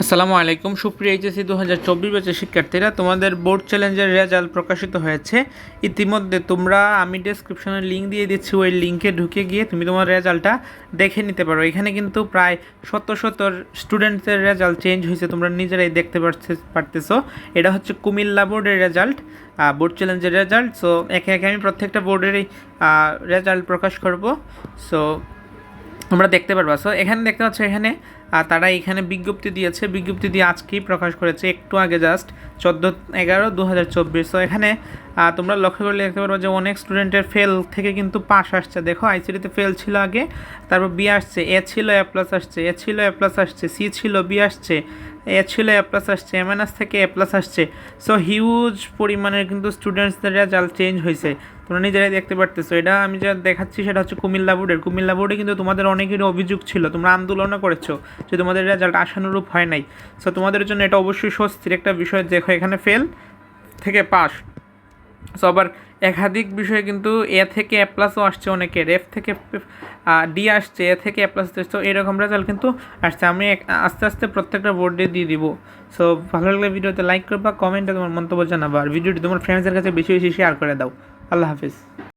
আসসালামু আলাইকুম। সুপ্রিয় এইচএসসি দু হাজার চব্বিশ ব্যাচের শিক্ষার্থীরা, তোমাদের বোর্ড চ্যালেঞ্জের রেজাল্ট প্রকাশিত হয়েছে। ইতিমধ্যে তোমরা, আমি ডেসক্রিপশনে লিঙ্ক দিয়ে দিচ্ছি, ওই লিঙ্কে ঢুকে গিয়ে তুমি তোমার রেজাল্টটা দেখে নিতে পারো। এখানে কিন্তু প্রায় শত শত স্টুডেন্টসের রেজাল্ট চেঞ্জ হয়েছে, তোমরা নিজেরাই দেখতে পারতেছো। এটা হচ্ছে কুমিল্লা বোর্ডের রেজাল্ট বোর্ড চ্যালেঞ্জের রেজাল্ট। সো একে একে আমি প্রত্যেকটা বোর্ডেরই রেজাল্ট প্রকাশ করব। সো তোমরা দেখতে পারবা। সো এখানে দেখতে পাচ্ছ এখানে তারা এখানে বিজ্ঞপ্তি দিয়েছে। বিজ্ঞপ্তি দিয়ে আজকেই প্রকাশ করেছে একটু আগে জাস্ট চোদ্দ এগারো দু হাজার চব্বিশ। সো এখানে তোমরা লক্ষ্য করলে দেখতে পারব যে অনেক স্টুডেন্টের ফেল থেকে কিন্তু পাস আসছে। দেখো আইসিডিতে ফেল ছিল আগে, তারপর বি আসছে এ ছিল এ প্লাস আসছে এ ছিল এ প্লাস আসছে সি ছিল বি আসছে এ ছিল এ প্লাস আসছে এমএনএস থেকে এ প্লাস আসছে। সো হিউজ পরিমাণের কিন্তু স্টুডেন্টসদের রেজাল্ট চেঞ্জ হয়েছে। তোমরা নিজেরাই দেখতে পারতেছো। এটা আমি যা দেখাচ্ছি সেটা হচ্ছে কুমিল্লা বোর্ডের। কুমিল্লা বোর্ডে কিন্তু তোমাদের অনেকেরই অভিযোগ ছিল, তোমরা আন্দোলনও করেছ যে তোমাদের রেজাল্ট আশানুরূপ হয় নাই। সো তোমাদের জন্য এটা অবশ্যই স্বস্তির একটা বিষয় দেখো এখানে ফেল থেকে পাস সো আবার একাধিক বিষয়ে কিন্তু এ থেকে এ প্লাসও আসছে অনেকের। এফ থেকে ডি আসছে এ থেকে এ প্লাস আসছে তো এরকম রেজাল্ট কিন্তু আসছে। আমি আস্তে আস্তে প্রত্যেকটা বোর্ডে দিয়ে দিব। সো ভালো লাগলে ভিডিওতে লাইক করবা কমেন্টে তোমার মন্তব্য জানাবা। আর ভিডিওটি তোমার ফ্রেন্ডসদের কাছে বেশি বেশি শেয়ার করে দাও। আল্লাহ হাফিজ।